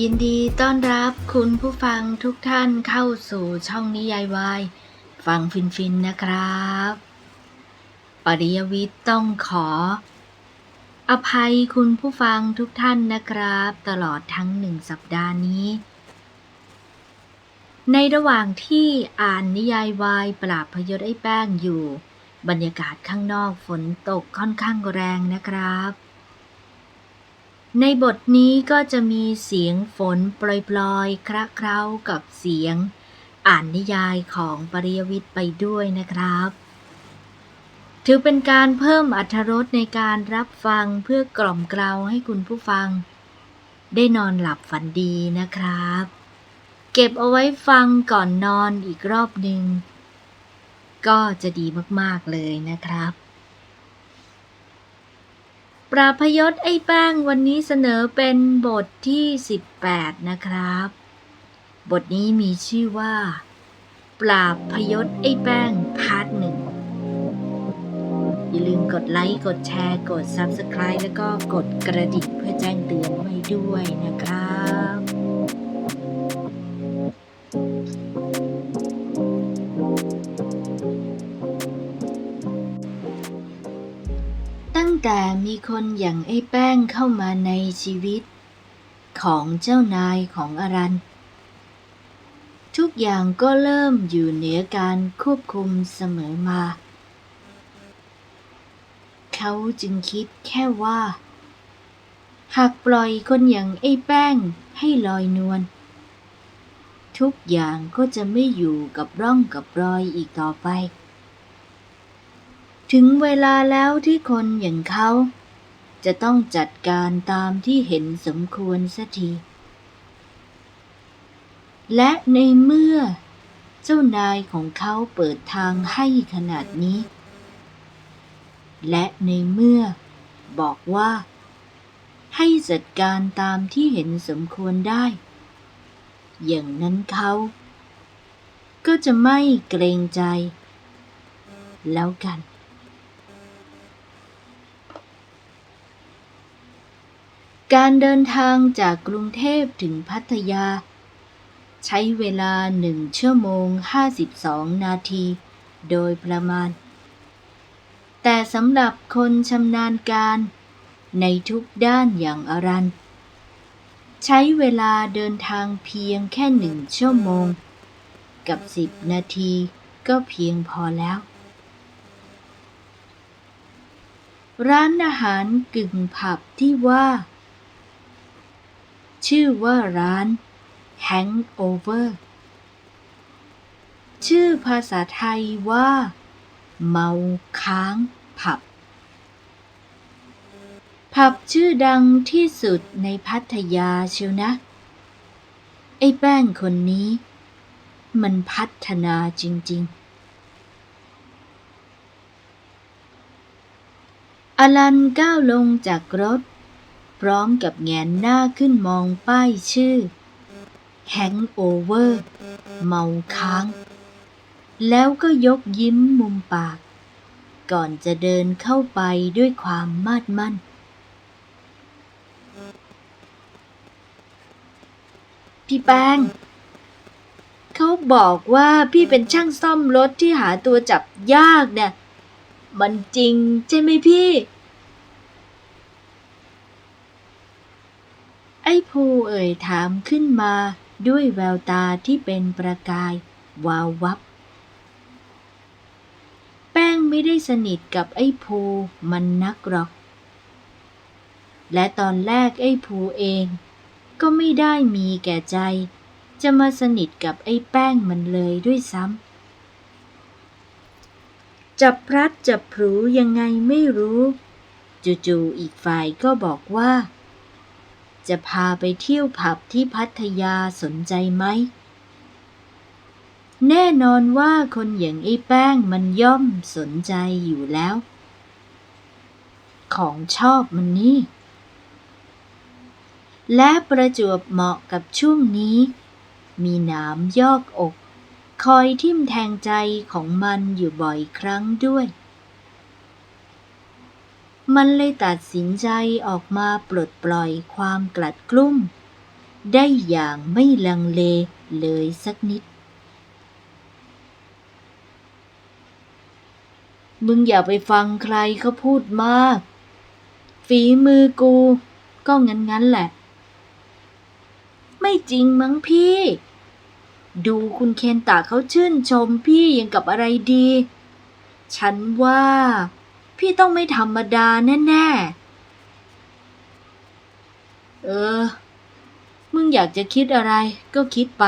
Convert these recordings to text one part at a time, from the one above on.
ยินดีต้อนรับคุณผู้ฟังทุกท่านเข้าสู่ช่องนิยายวายฟังฟินๆนะครับ ปริยวิทย์ต้องขอ อภัยคุณผู้ฟังทุกท่านนะครับ ตลอดทั้งหนึ่งสัปดาห์นี้ ในระหว่างที่อ่านนิยายวายปราบพยศไอ้แป้งอยู่ บรรยากาศข้างนอกฝนตกค่อนข้างแรงนะครับ ในบทนี้ก็จะมีเสียงฝนปลอยๆ คระเคล้ากับเสียง อ่านนิยายของปริยวิทย์ไปด้วยนะครับ ถือเป็นการเพิ่มอรรถรสในการรับฟังเพื่อกล่อมเกลาให้คุณผู้ฟัง ได้นอนหลับฝันดีนะครับ เก็บเอาไว้ฟังก่อนนอนอีกรอบหนึ่งก็จะดีมากๆเลยนะครับ ปราพยศไอ้แป้งวันนี้เสนอเป็นบทที่ 18 นะครับ บทนี้มีชื่อว่า ปราพยศไอ้แป้งพาร์ทหนึ่งอย่าลืมกดไลค์ กดแชร์ กด Subscribe แล้วก็กดกระดิ่งเพื่อแจ้งเตือนไว้ด้วยนะครับ แต่มีคนอย่างไอ้แป้งเข้ามาในชีวิต ของเจ้านายของอรัน ทุกอย่างก็เริ่มอยู่เหนือการควบคุมเสมอมา เขาจึงคิดแค่ว่า หากปล่อยคนอย่างไอ้แป้งให้ลอยนวลทุกอย่างก็จะไม่อยู่กับร่องกับรอยอีกต่อไป ถึงเวลาแล้วที่คนอย่างเขา จะต้องจัดการตามที่เห็นสมควรสัที และในเมื่อ เจ้านายของเขาเปิดทางให้ขนาดนี้ และในเมื่อ บอกว่า ให้จัดการตามที่เห็นสมควรได้ อย่างนั้นเขา ก็จะไม่เกรงใจ แล้วกัน การเดินทางจากกรุงเทพถึงพัทยา ใช้เวลาหนึ่งชั่วโมง 52 นาที โดยประมาณ แต่สำหรับคนชำนาญการในทุกด้านอย่างอรัน ใช้เวลาเดินทางเพียงแค่หนึ่งชั่วโมง กับ 10 นาทีก็เพียงพอแล้ว ร้านอาหารกึ่งผับที่ว่า ชื่อว่าร้าน Hangover ชื่อภาษาไทยว่า เมาค้างผับ ผับชื่อดังที่สุดในพัทยาเชียวนะ ไอ้แป้งคนนี้ มันพัฒนาจริง ๆ อลันก้าวลงจากรถ พร้อมกับแงนหน้าขึ้นมองป้ายชื่อ Hangover เมาค้าง แล้วก็ยกยิ้มมุมปาก ก่อนจะเดินเข้าไปด้วยความมาดมั่น พี่แป้งเขาบอกว่าพี่เป็นช่างซ่อมรถที่หาตัวจับยากเนี่ย มันจริงใช่ไหมพี่ ไอ้ ภูเอ่ยถามขึ้นมาด้วยแววตาที่เป็นประกายวาววับ แป้งไม่ได้สนิทกับไอ้ภูมันนักหรอก และตอนแรกไอ้ภูเอง ก็ไม่ได้มีแก่ใจ จะมาสนิทกับไอ้แป้งมันเลยด้วยซ้ำ จับพลัดจับพลูยังไงไม่รู้ จู่ๆอีกฝ่ายก็บอกว่า จะพาไปเที่ยวผับที่พัทยาสนใจไหม แน่นอนว่าคนอย่างไอ้แป้งมันย่อมสนใจอยู่แล้ว ของชอบมันนี่ และประจวบเหมาะกับช่วงนี้ มีหนามยอกอก คอยทิ่มแทงใจของมันอยู่บ่อยครั้งด้วย มันเลยตัดสินใจออกมาปลดปล่อยความกลัดกลุ้ม ได้อย่างไม่ลังเลเลยสักนิด มึงอย่าไปฟังใครเขาพูดมาก ฝีมือกู ก็งั้นๆแหละ ไม่จริงมั้งพี่ ดูคุณเคนตาเขาชื่นชมพี่ยังกับอะไรดี ฉันว่า พี่ต้องไม่ธรรมดาแน่ๆ เออ มึงอยากจะคิดอะไรก็คิดไป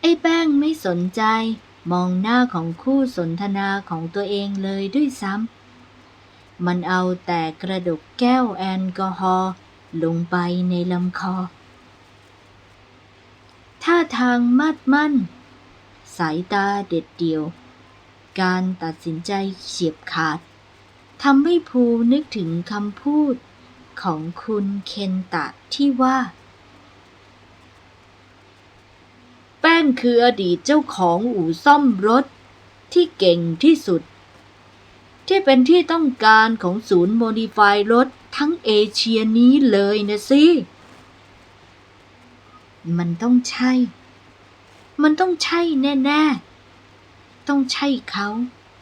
ไอ้แป้งไม่สนใจ มองหน้าของคู่สนทนาของตัวเองเลยด้วยซ้ำ มันเอาแต่กระดกแก้วแอลกอฮอล์ลงไปในลำคอ ท่าทางมัดมั่น สายตาเด็ดเดี่ยว การตัดสินใจเฉียบขาดทำให้ภูนึกถึงคำพูดของคุณเคนตะที่ว่า แป้งคืออดีตเจ้าของอู่ซ่อมรถที่เก่งที่สุด ที่เป็นที่ต้องการของศูนย์โมดิฟายรถทั้งเอเชียนี้เลยนะสิ มันต้องใช่ มันต้องใช่แน่ๆ ต้องใช่เขา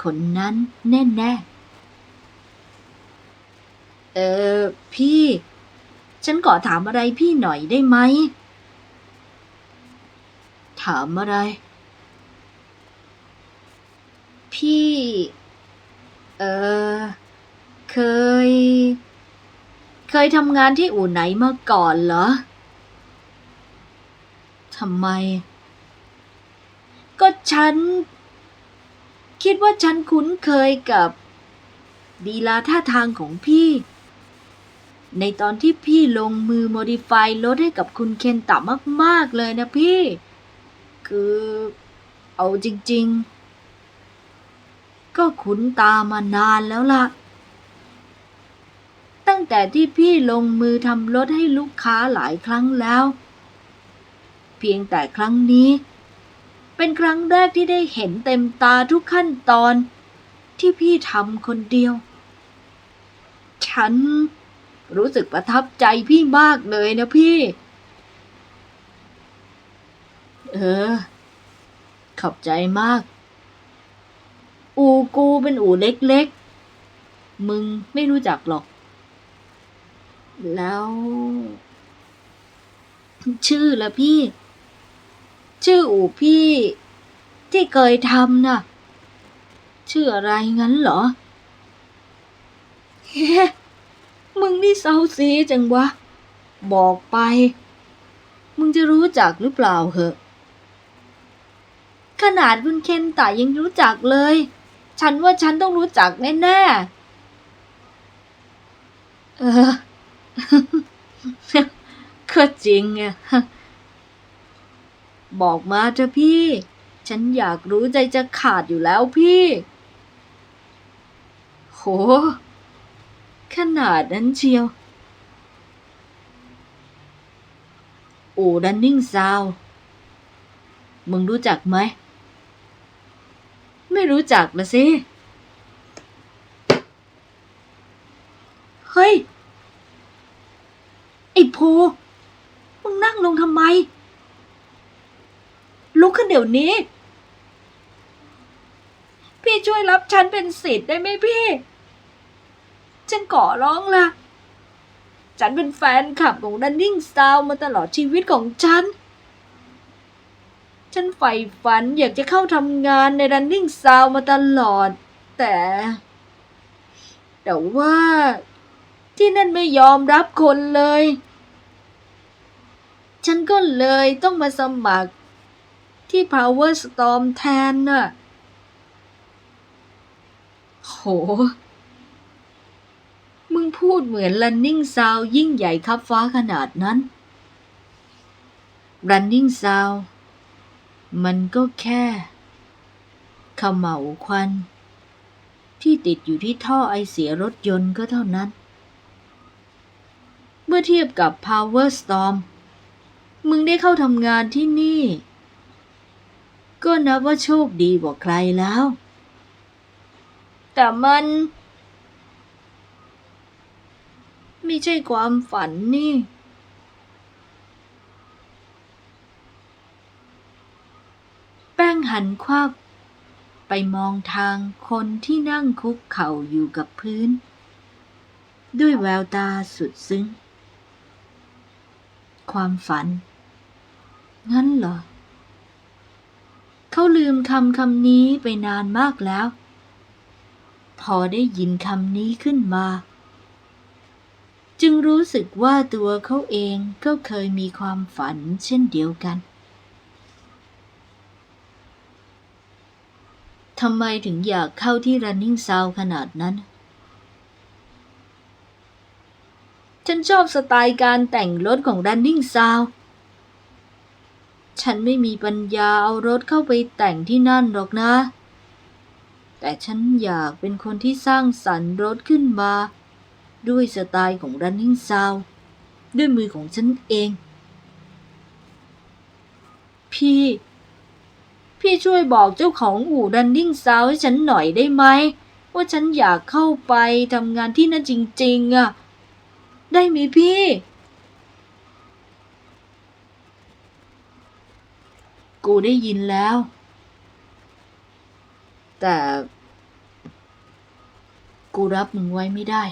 คนนั้นแน่ๆ เออ พี่ ฉันขอถามอะไรพี่หน่อยได้ไหม ถามอะไร พี่ เออ เคย เคยทำงานที่อู่ไหนมาก่อนเหรอทำไม ก็ฉัน คิดว่าฉันคุ้นเคยกับดีลาท่าทางของพี่ ในตอนที่พี่ลงมือโมดิฟายรถให้กับคุณเคนตะมาก ๆ เลยนะพี่ คือเอาจริง ๆ ก็คุ้นตามานานแล้วล่ะ ตั้งแต่ที่พี่ลงมือทำรถให้ลูกค้าหลายครั้งแล้ว เพียงแต่ครั้งนี้ เป็นครั้งแรกที่ได้เห็นเต็มตาทุกขั้นตอน ที่พี่ทำคนเดียว ฉันรู้สึกประทับใจพี่มากเลยนะพี่ เออ ขอบใจมาก อูกูเป็นอูเล็กๆ มึงไม่รู้จักหรอก แล้ว ชื่อละพี่ ชื่ออูพี่ที่เคยทำน่ะ ชื่ออะไรงั้นเหรอเฮ้มึงนี่เศร้าซีจังวะ บอกไป มึงจะรู้จักหรือเปล่าเหอะ ขนาดคุณเคนตะยังรู้จักเลย ฉันว่าฉันต้องรู้จักแน่ๆ เออ ก็จริงอะ บอกมาเถอะพี่ ฉันอยากรู้ใจจะขาดอยู่แล้วพี่ โห ขนาดนั้นเชียว โอู่ดันนิ่งซาว มึงรู้จักไหม ไม่รู้จักละสิ เฮ้ย ไอ้ภูมึงนั่งลงทำไม ลุกขึ้นเดี๋ยวนี้ พี่ช่วยรับฉันเป็นสิทธิ์ได้ไหมพี่ ฉันขอร้องละฉันเป็นแฟนคลับของดันนิ่งซาวมาตลอดชีวิตของฉัน ฉันใฝ่ฝันอยากจะเข้าทำงานในดันนิ่งซาวมาตลอด แต่ แต่ว่าที่นั่นไม่ยอมรับคนเลย ฉันก็เลยต้องมาสมัคร ที่ Power Storm แทนน่ะ โห มึงพูดเหมือน Running Sound ยิ่งใหญ่ครับฟ้าขนาดนั้น Running Sound มันก็แค่ขม่าวควัน ที่ติดอยู่ที่ท่อไอเสียรถยนต์ก็เท่านั้น เมื่อเทียบกับ Power Storm มึงได้เข้าทำงานที่นี่ ก็นับว่าโชคดีกว่าใครแล้ว แต่มัน ไม่ใช่ความฝันนี่ แป้งหันควับไปมองทางคนที่นั่งคุกเข่าอยู่กับพื้น ด้วยแววตาสุดซึ้ง ความฝัน งั้นเหรอ เขาลืมคำคำนี้ไปนานมากแล้ว พอได้ยินคำนี้ขึ้นมา จึงรู้สึกว่าตัวเขาเองก็เคยมีความฝันเช่นเดียวกันทำไมถึงอยากเข้าที่ running sound ขนาดนั้น ฉันชอบสไตล์การแต่งรถของ running sound ฉันไม่มีปัญญาเอารถเข้าไปแต่งที่นั่นหรอกนะ แต่ฉันอยากเป็นคนที่สร้างสรรค์รถขึ้นมา ด้วยสไตล์ของ running sound ด้วยมือของฉันเอง พี่ พี่ช่วยบอกเจ้าของอู่ running sound ให้ฉันหน่อยได้ไหม ว่าฉันอยากเข้าไปทำงานที่นั่นจริง ๆอะได้ไหมพี่ กูได้ยินแล้ว แต่ กูรับมึงไว้ไม่ได้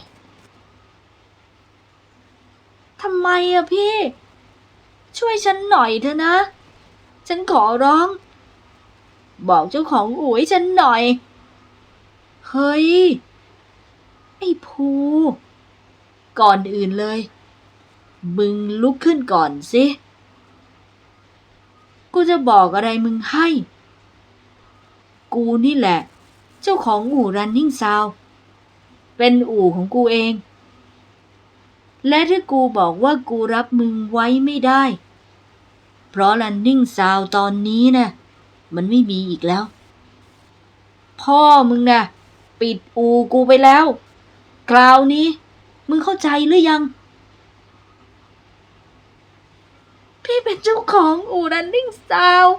ทำไมอะพี่ ช่วยฉันหน่อยเถอะนะ ฉันขอร้อง บอกเจ้าของอู่ให้ฉันหน่อย เฮ้ย ไอ้ภู ก่อนอื่นเลย มึงลุกขึ้นก่อนสิ กูจะบอกอะไรมึงให้ กูนี่แหละ เจ้าของอู่ running sound เป็นอู่ของกูเอง และถ้ากูบอกว่ากูรับมึงไว้ไม่ได้ เพราะ running sound ตอนนี้นะมันไม่มีอีกแล้ว พ่อมึงนะปิดอู่กูไปแล้ว คราวนี้ มึงเข้าใจหรือยัง พี่เป็นเจ้าของอู่ running sound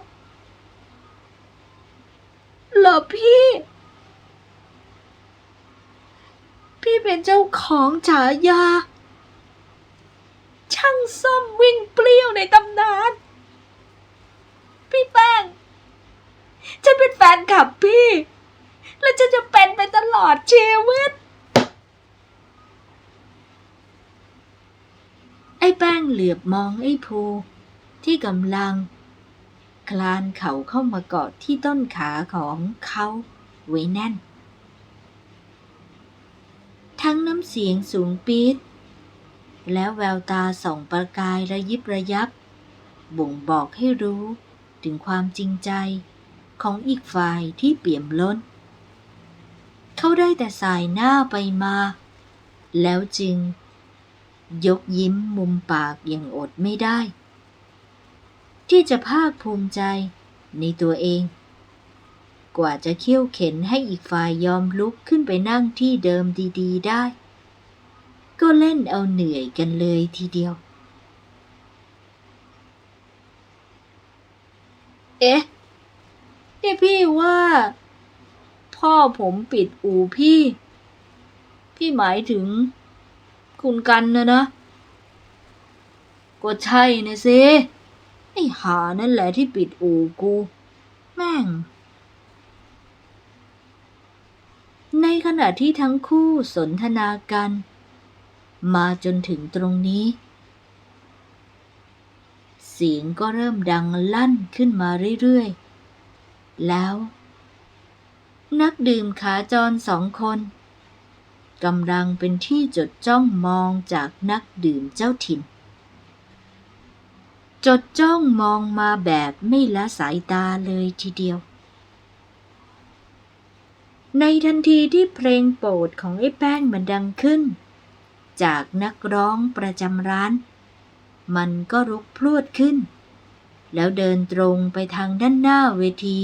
เหรอพี่ พี่เป็นเจ้าของฉายา ช่างซ่อมวิ่งเปรี้ยวในตำนาน พี่แป้ง ฉันเป็นแฟนคลับพี่ และฉันจะเป็นไปตลอดชีวิต ไอ้แป้งเหลือบมองไอ้ภู ที่กำลัง คลานเข่าเข้ามากอดที่ต้นขาของเขาไว้แน่น ทั้งน้ำเสียงสูงปี๊ดแล้วแววตาส่องประกายระยิบระยับ บ่งบอกให้รู้ถึงความจริงใจของอีกฝ่ายที่เปี่ยมล้น เขาได้แต่สายหน้าไปมา แล้วจึง ยกยิ้มมุมปากอย่างอดไม่ได้ ที่จะภาคภูมิใจในตัวเอง กว่าจะเคี่ยวเข็นให้อีกฝ่ายยอมลุกขึ้นไปนั่งที่เดิมดีๆได้ ก็เล่นเอาเหนื่อยกันเลยทีเดียว เอ๊ะนี่พี่ว่า พ่อผมปิดอู่พี่ พี่หมายถึง คุณกันนะนะ ก็ใช่นะสิ อ้หานั่นแหละที่ปิดอู่กู แม่ง ในขณะที่ทั้งคู่สนทนากัน มาจนถึงตรงนี้ เสียงก็เริ่มดังลั่นขึ้นมาเรื่อยๆ แล้ว นักดื่มขาจรสองคนกำลังเป็นที่จดจ้องมองจากนักดื่มเจ้าถิ่น จดจ้องมองมาแบบไม่ละสายตาเลยทีเดียว ในทันทีที่เพลงโปรดของไอ้แป้งมันดังขึ้น จากนักร้องประจำร้าน มันก็รุกพรวดขึ้น แล้วเดินตรงไปทางด้านหน้าเวที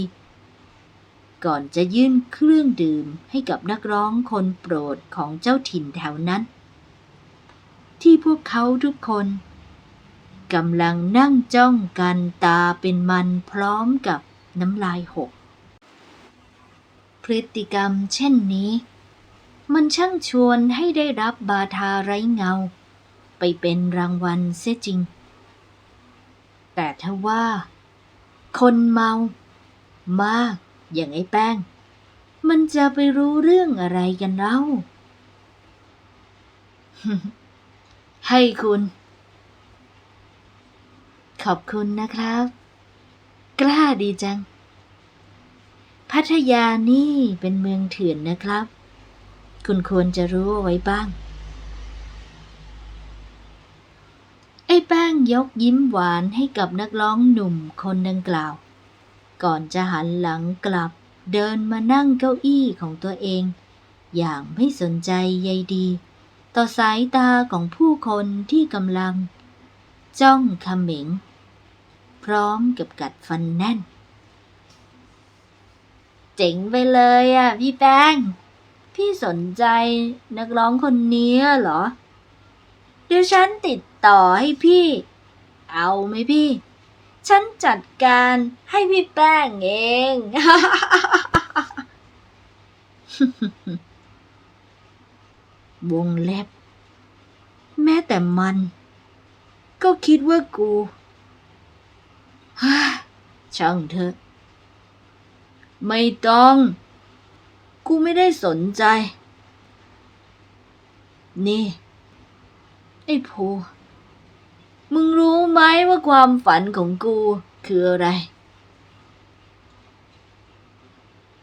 ก่อนจะยื่นเครื่องดื่มให้กับนักร้องคนโปรดของเจ้าถิ่นแถวนั้น ที่พวกเขาทุกคน กำลังนั่งจ้องกันตาเป็นมันพร้อมกับน้ำลายหก พฤติกรรมเช่นนี้ มันช่างชวนให้ได้รับบาทาไร้เงา ไปเป็นรางวัลเสียจริง แต่ถ้าว่า คนเมามากอย่างไอ้แป้ง มันจะไปรู้เรื่องอะไรกันเล่าให้คุณ ขอบคุณนะครับ กล้าดีจัง พัทยานี่เป็นเมืองเถื่อนนะครับ คุณควรจะรู้ไว้บ้าง ไอ้แป้งยกยิ้มหวานให้กับนักร้องหนุ่มคนดังกล่าว ก่อนจะหันหลังกลับเดินมานั่งเก้าอี้ของตัวเอง อย่างไม่สนใจใยดี ต่อสายตาของผู้คนที่กำลัง จ้องเขม็ง พร้อมกับกัดฟันแน่น เจ๋งไปเลยอะพี่แป้ง พี่สนใจนักร้องคนนี้เหรอ เดี๋ยวฉันติดต่อให้พี่ เอาไหมพี่ ฉันจัดการให้พี่แป้งเอง วงเล็บ แม้แต่มัน ก็คิดว่ากู ช่างเถอะ ไม่ต้อง กูไม่ได้สนใจ นี่ ไอ้ภูมึงรู้ไหมว่าความฝันของกูคืออะไร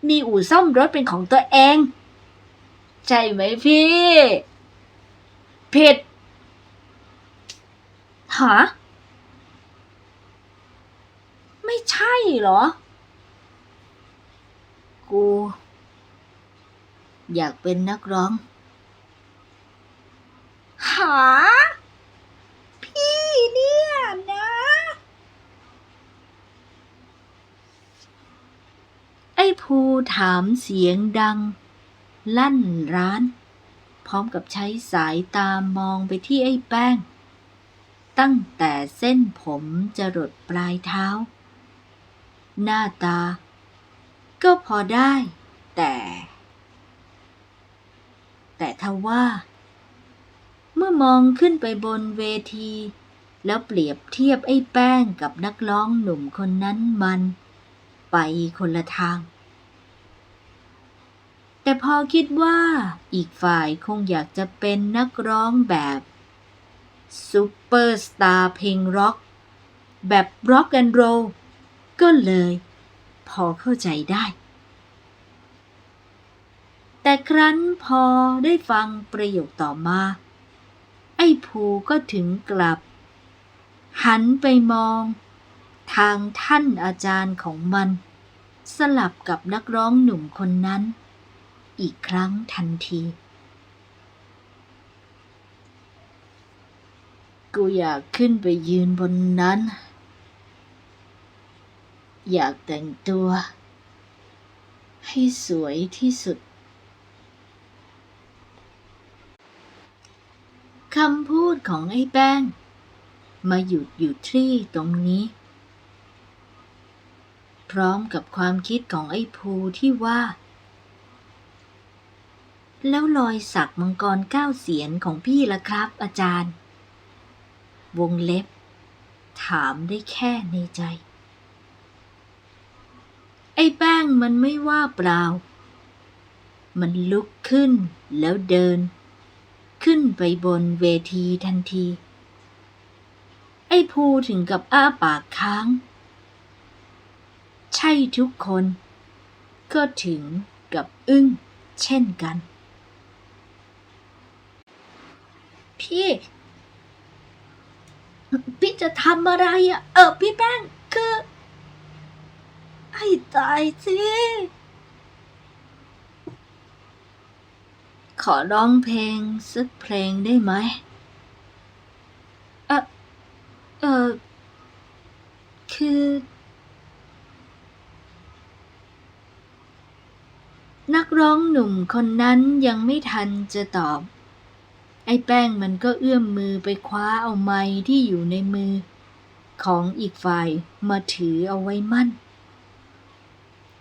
มีอู่ซ่อมรถเป็นของตัวเอง ใช่ไหมพี่ ผิด หา ไม่ใช่เหรอ กู อยากเป็นนักร้อง หา พี่เนี่ยนะ ไอ้ภูถามเสียงดัง ลั่นร้าน พร้อมกับใช้สายตามองไปที่ไอ้แป้งตั้งแต่เส้นผมจะรดปลายเท้า หน้าตา ก็พอได้ แต่ แต่ทว่า เมื่อมองขึ้นไปบนเวที แล้วเปรียบเทียบไอ้แป้งกับนักร้องหนุ่มคนนั้นมัน ไปคนละทาง แต่พอคิดว่าอีกฝ่ายคงอยากจะเป็นนักร้องแบบซูเปอร์สตาร์เพลงร็อก แบบร็อกแอนด์โรล ก็เลย พอเข้าใจได้ แต่ครั้นพอได้ฟังประโยคต่อมา ไอ้ภูก็ถึงกลับ หันไปมอง ทางท่านอาจารย์ของมัน สลับกับนักร้องหนุ่มคนนั้น อีกครั้งทันทีกูอยากขึ้นไปยืนบนนั้น อยากแต่งตัว ให้สวยที่สุดคำพูดของไอ้แป้ง มาหยุดอยู่ที่ตรงนี้ พร้อมกับความคิดของไอ้ภูที่ว่า แล้วรอยสักมังกรเก้าเสียนของพี่ละครับ อาจารย์ วงเล็บ ถามได้แค่ในใจ อ้แป้งมันไม่ว่าเปล่า มันลุกขึ้นแล้วเดิน ขึ้นไปบนเวทีทันที ไอ้ภูถึงกับอ้าปากค้าง ใช่ทุกคน ก็ถึงกับอึ้งเช่นกัน พี่ พี่จะทำอะไรอะเออพี่แป้งคือ ให้ตายสิ ขอร้องเพลงสักเพลงได้ไหม เออเออคือ นักร้องหนุ่มคนนั้นยังไม่ทันจะตอบ ไอ้แป้งมันก็เอื้อมมือไปคว้าเอาไม้ที่อยู่ในมือของอีกฝ่ายมาถือเอาไว้มั่น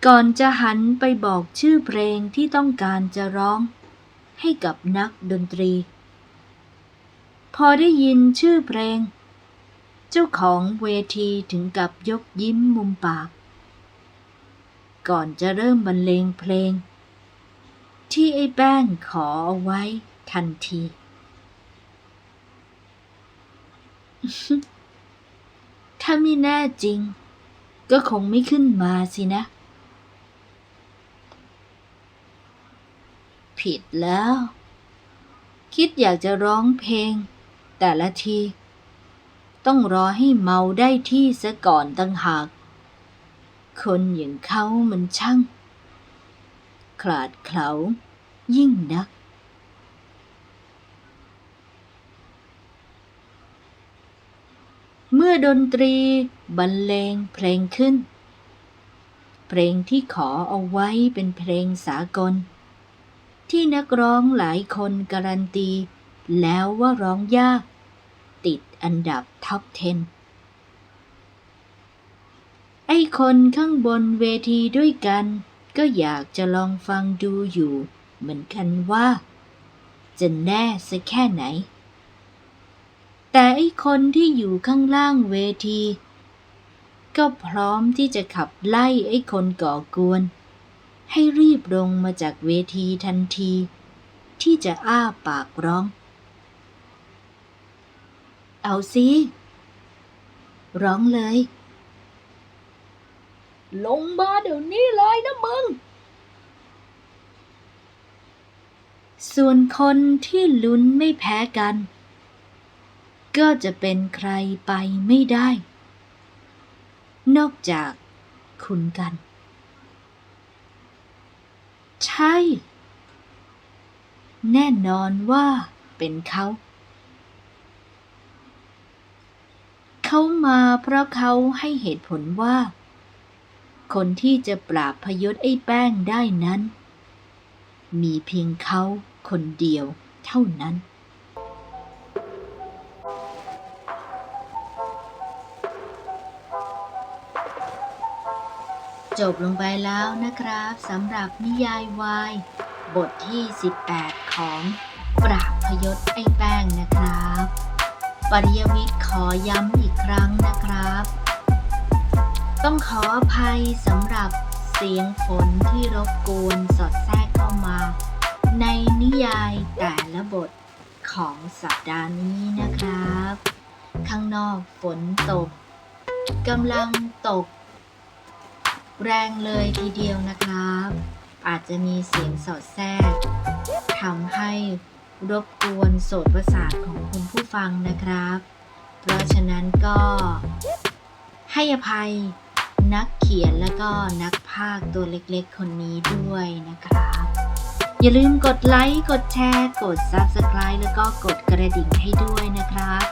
ก่อนจะหันไปบอกชื่อเพลงที่ต้องการจะร้อง ให้กับนักดนตรี พอได้ยินชื่อเพลง เจ้าของเวทีถึงกับยกยิ้มมุมปาก ก่อนจะเริ่มบรรเลงเพลง ที่ไอ้แป้งขอเอาไว้ทันที ถ้าไม่แน่จริง ก็คงไม่ขึ้นมาสินะ ผิดแล้ว คิดอยากจะร้องเพลง แต่ละที ต้องรอให้เมาได้ที่ซะก่อนตั้งหาก คนอย่างเขามันช่าง ขลาดเขลายิ่งนักเมื่อดนตรีบรรเลงเพลงขึ้น เพลงที่ขอเอาไว้เป็นเพลงสากล ที่นักร้องหลายคนการันตี แล้วว่าร้องยาก ติดอันดับท็อป 10 ไอ้คนข้างบนเวทีด้วยกัน ก็อยากจะลองฟังดูอยู่ เหมือนกันว่า จะแน่สักแค่ไหน แต่ไอ้คนที่อยู่ข้างล่างเวที ก็พร้อมที่จะขับไล่ไอ้คนก่อกวน ให้รีบลงมาจากเวทีทันที ที่จะอ้าปากร้อง เอาสิร้องเลย ลงมาเดี๋ยวนี้เลยนะมึง ส่วนคนที่ลุ้นไม่แพ้กัน ก็จะเป็นใครไปไม่ได้ นอกจากคุณกัน ใช่ แน่นอนว่าเป็นเขา เขามาเพราะเขาให้เหตุผลว่า คนที่จะปราบพยศไอ้แป้งได้นั้น มีเพียงเขาคนเดียวเท่านั้น จบลงไปแล้วนะครับสำหรับนิยายวาย บทที่ 18 ของปราบพยศไอ้แป้งนะครับ ปริยวิทย์ขอย้ำอีกครั้งนะครับ ต้องขออภัยสำหรับเสียงฝนที่รบกวนสอดแทรกเข้ามา ในนิยายแต่ละบทของสัปดาห์นี้นะครับ ข้างนอกฝนตกกำลังตก แรงเลยทีเดียวนะครับ อาจจะมีเสียงสอดแทรกทำให้รบกวนโสตประสาทของคุณผู้ฟังนะครับ เพราะฉะนั้นก็ให้อภัยนักเขียนและก็นักพากตัวเล็กๆ คนนี้ด้วยนะครับ อย่าลืมกดไลค์ กดแชร์ กด Subscribe แล้วก็กดกระดิ่งให้ด้วยนะครับ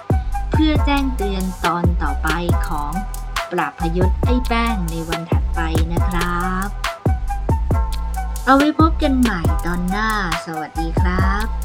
เพื่อแจ้งเตือนตอนต่อไปของปราพยศไอ้แป้งในวันถัด ไปนะครับ เอาไว้พบกันใหม่ตอนหน้า สวัสดีครับ